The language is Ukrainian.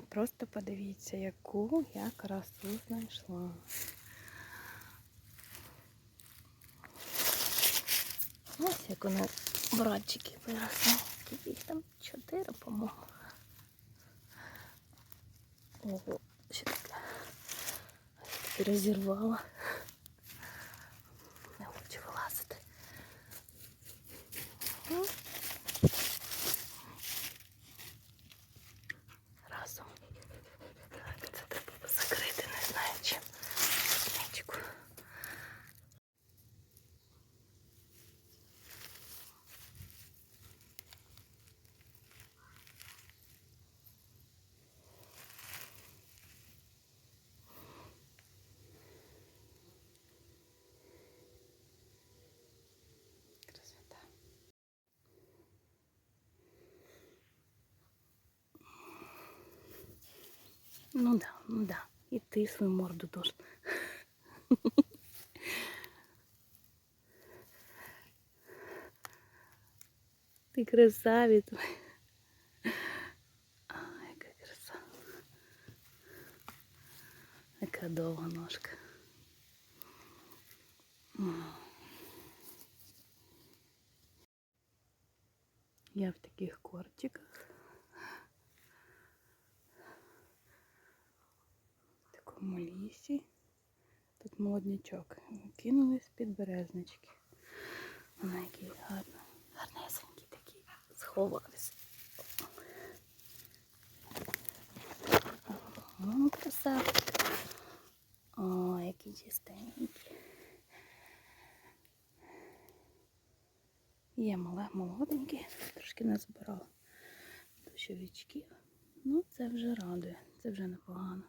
Просто подивіться, яку я красу знайшла. Ось як воно братчики виросли. Їх там чотири, по-моєму. Ого, що таке? Розірвала. Ну да, ну да. И ты свою морду тоже. Ты красавец. А, яка краса. Яка довга ножка. Я в таких кортиках. В лісі. Тут молоднячок. Кинули з під березнички. Вона який гарно, гарнесенький такий. Сховався. О, красавчик. О, який чистенький. Є мале молоденькі, трошки не збирала дощовичків. Ну, це вже радує, це вже непогано.